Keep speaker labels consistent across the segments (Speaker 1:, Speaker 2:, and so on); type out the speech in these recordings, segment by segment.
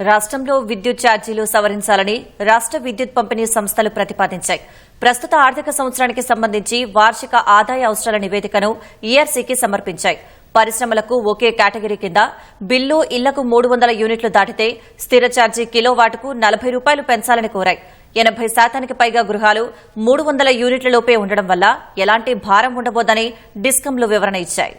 Speaker 1: రాష్ట్రంలో విద్యుత్ ఛార్జీలు సవరించాలని రాష్ట్ర విద్యుత్ పంపిణీ సంస్థలు ప్రతిపాదించాయి. ప్రస్తుత ఆర్థిక సంవత్సరానికి సంబంధించి వార్షిక ఆదాయ అవసరాల నివేదికను ఈఆర్సీకి సమర్పించాయి. పరిశ్రమలకు ఒకే కేటగిరీ కింద బిల్లు ఇళ్ళకు మూడు వందల యూనిట్లు దాటితే స్థిర ఛార్జీ కిలోవాటుకు నలభై రూపాయలు పెంచాలని కోరాయి. ఎనభై శాతానికి పైగా గృహాలు మూడు వందల యూనిట్లలోపే ఉండడం వల్ల ఎలాంటి భారం ఉండబోదని డిస్కంలు వివరణ ఇచ్చాయి.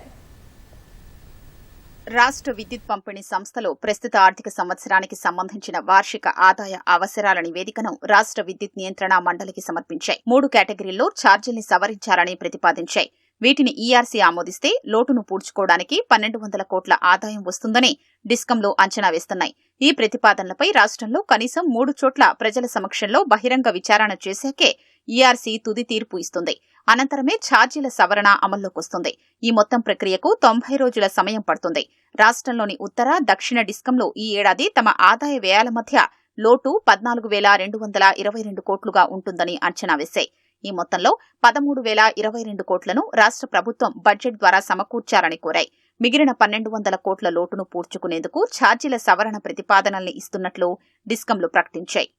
Speaker 2: రాష్ట్ర విద్యుత్ పంపిణీ సంస్థలు ప్రస్తుత ఆర్థిక సంవత్సరానికి సంబంధించిన వార్షిక ఆదాయ అవసరాల నివేదికను రాష్ట్ర విద్యుత్ నియంత్రణ మండలికి సమర్పించాయి. మూడు కేటగిరీల్లో ఛార్జీల్ని సవరించాలని ప్రతిపాదించాయి. వీటిని ఈఆర్సీ ఆమోదిస్తే లోటును పూడ్చుకోవడానికి పన్నెండు వందల కోట్ల ఆదాయం వస్తుందని డిస్కంలో అంచనా వేస్తున్నాయి. ఈ ప్రతిపాదనలపై రాష్ట్రంలో కనీసం మూడు చోట్ల ప్రజల సమక్షంలో బహిరంగ విచారణ చేశాకే ఈఆర్సీ తుది తీర్పు ఇస్తుంది. అనంతరమే ఛార్జీల సవరణ అమల్లోకొస్తుంది. ఈ మొత్తం ప్రక్రియకు తొంభై రోజుల సమయం పడుతుంది. రాష్ట్రంలోని ఉత్తర దక్షిణ డిస్కంలో ఈ ఏడాది తమ ఆదాయ వ్యయాల మధ్య లోటు పద్నాలుగు వేల రెండు వందల ఇరవై రెండు కోట్లుగా ఉంటుందని అంచనా వేశాయి. ఈ మొత్తంలో పదమూడు వేల ఇరవై రెండు కోట్లను రాష్ట్ర ప్రభుత్వం బడ్జెట్ ద్వారా సమకూర్చాలని కోరాయి. మిగిలిన పన్నెండు వందల కోట్ల లోటును పూడ్చుకునేందుకు ఛార్జీల సవరణ ప్రతిపాదనల్ని ఇస్తున్నట్లు డిస్కంలు ప్రకటించాయి.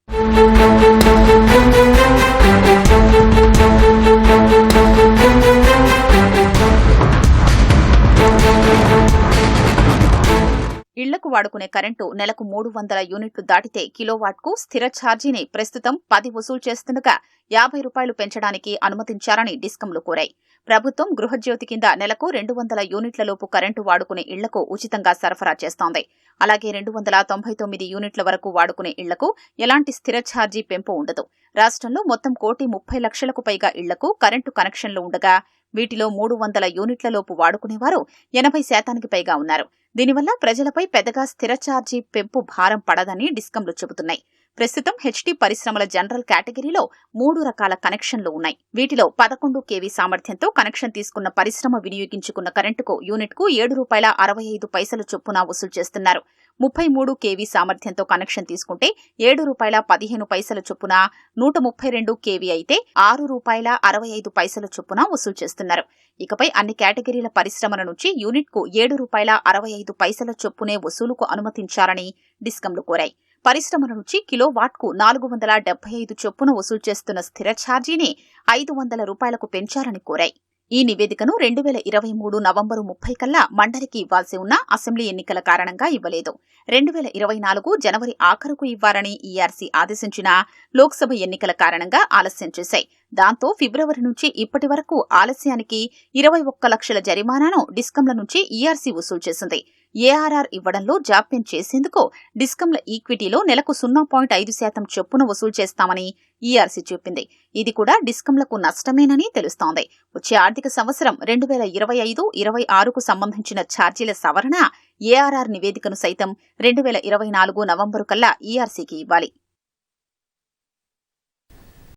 Speaker 2: ఇళ్ళకు వాడుకునే కరెంటు నెలకు మూడు వందల యూనిట్లు దాటితే కిలోవాట్కు స్థిర ఛార్జీని ప్రస్తుతం పది వసూలు చేస్తుండగా యాభై రూపాయలు పెంచడానికి అనుమతించాలని డిస్కంలు కోరాయి. ప్రభుత్వం గృహజ్యోతి కింద నెలకు రెండు వందల యూనిట్లలోపు కరెంటు వాడుకునే ఇళ్ళకు ఉచితంగా సరఫరా చేస్తోంది. అలాగే రెండు వందల తొంభై తొమ్మిది యూనిట్ల వరకు వాడుకునే ఇళ్ళకు ఎలాంటి స్థిర ఛార్జీ పెంపు ఉండదు. రాష్ట్రంలో మొత్తం కోటి ముప్పై లక్షలకు పైగా ఇళ్ళకు కరెంటు కనెక్షన్లు ఉండగా వీటిలో మూడు వందల యూనిట్లలోపు వాడుకునేవారు ఎనభై శాతానికి పైగా ఉన్నారు. దీనివల్ల ప్రజలపై పెద్దగా స్థిర ఛార్జీ పెంపు భారం పడదని డిస్కంలు చెబుతున్నాయి. ప్రస్తుతం హెచ్టీ పరిశ్రమల జనరల్ కేటగిరీలో మూడు రకాల కనెక్షన్లు ఉన్నాయి. వీటిలో పదకొండు కేవీ సామర్థ్యంతో కనెక్షన్ తీసుకున్న పరిశ్రమ వినియోగించుకున్న కరెంటుకు యూనిట్కు ఏడు రూపాయల అరవై ఐదు పైసల చొప్పున వసూలు చేస్తున్నారు. ముప్పై మూడు కేవీ సామర్థ్యంతో కనెక్షన్ తీసుకుంటే ఏడు రూపాయల పదిహేను పైసల చొప్పున నూట ముప్పై రెండు కేవీ అయితే ఆరు రూపాయల అరవై ఐదు పైసల చొప్పున వసూలు చేస్తున్నారు. ఇకపై అన్ని కేటగిరీల పరిశ్రమల నుంచి యూనిట్కు ఏడు రూపాయల అరవై ఐదు పైసల చొప్పునే వసూలుకు అనుమతించాలని డిస్కంలు కోరాయి. పరిశ్రమల నుంచి కిలోవాట్కు నాలుగు వందల డెబ్బై ఐదు చొప్పున వసూలు చేస్తున్న స్థిర ఛార్జీని ఐదు వందల రూపాయలకు పెంచాలని కోరాయి. ఈ నివేదికను రెండు వేల ఇరవై మూడు నవంబరు ముప్పై కల్లా మండలికి ఇవ్వాల్సి ఉన్న అసెంబ్లీ ఎన్నికల కారణంగా ఇవ్వలేదు. రెండు వేల ఇరవై నాలుగు జనవరి ఆఖరుకు ఇవ్వాలని ఈఆర్సీ ఆదేశించిన లోక్సభ ఎన్నికల కారణంగా ఆలస్యం చేశాయి. దాంతో ఫిబ్రవరి నుంచి ఇప్పటి వరకు ఆలస్యానికి ఇరవై ఒక్క లక్షల జరిమానాను డిస్కంల నుంచి ఈఆర్సీ వసూలు చేసింది. ఏఆర్ఆర్ ఇవ్వడంలో జాప్యం చేసేందుకు డిస్కంల ఈక్విటీలో నెలకు సున్నా పాయింట్ ఐదు శాతం చొప్పున వసూలు చేస్తామని ఈఆర్సీ చెప్పింది. ఇది కూడా డిస్కంలకు నష్టమేనని తెలుస్తోంది. వచ్చే ఆర్థిక సంవత్సరం రెండు వేల ఇరవై ఐదు ఇరవై ఆరుకు సంబంధించిన ఛార్జీల సవరణ ఏఆర్ఆర్ నివేదికను సైతం రెండు వేల ఇరవై నాలుగు నవంబరు కల్లా ఈఆర్సీకి ఇవ్వాలి.